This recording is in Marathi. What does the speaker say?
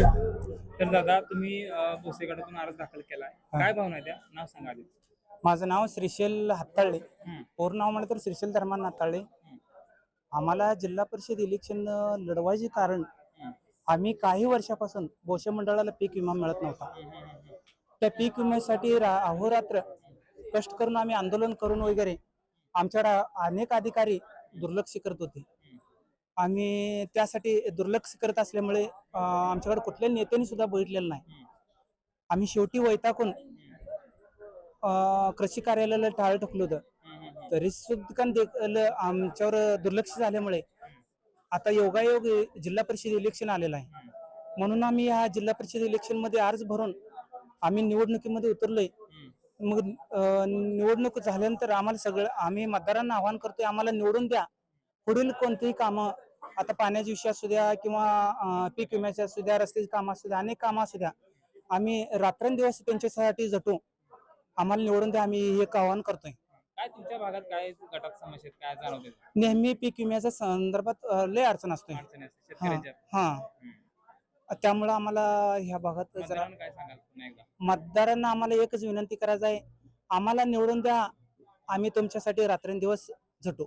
तर दादा तुम्ही अ, भोसे गटातून अर्ज दाखल केलाय. काय भावना त्या? नाव सांगा आधी. माझं नाव श्रीशैल हाताळले हम्म. पूर्ण नाव म्हणलं तर श्रीशैल धर्मान हाताळले आम्हाला जिल्हा परिषद इलेक्शन लढवायचे कारण हम्म. आम्ही काही वर्षापासून बोशे मंडळाला पीक विमा मिळत नव्हता. हम्म, हम्म, हम्म. त्या पीक विम्यासाठी रा- अहोरात्र कष्ट करून आम्ही आंदोलन करून वगैरे आमच्याकडे अनेक अधिकारी दुर्लक्ष करत होते. आम्ही त्यासाठी दुर्लक्ष करत असल्यामुळे आमच्याकडे कुठल्याही नेत्यांनी सुद्धा बघितलेलं नाही. आम्ही शेवटी वैतागून अं, कृषी कार्यालयाला टाळ ठोकलं होतं. तरी सुद्धा देखील आमच्यावर दुर्लक्ष झाल्यामुळे आता योगायोग जिल्हा परिषद इलेक्शन आलेलं आहे. म्हणून आम्ही या जिल्हा परिषद इलेक्शनमध्ये अर्ज भरून आम्ही निवडणुकीमध्ये उतरलोय. मग निवडणूक झाल्यानंतर आम्हाला सगळं आम्ही मतदारांना आवाहन करतोय आम्हाला निवडून द्या. पुढील कोणतेही कामं आता पाण्याच्या विषय असू द्या किंवा पीक विम्याचे असू द्या रस्त्याची कामं असू द्या अनेक कामं असू द्या आम्ही रात्रंदिवस त्यांच्यासाठी झटू आम्हाला निवडून द्या आम्ही हे एक आवाहन करतोय. काय तुमच्या भागात काय गटात समस्या? काय जाणवते? नेहमी पीक विम्याच्या संदर्भात लय अडचण असते. हा. त्यामुळं आम्हाला ह्या भागात जरा मतदारांना आम्हाला एकच विनंती करायचं आहे. आम्हाला निवडून द्या आम्ही तुमच्यासाठी रात्रंदिवस झटू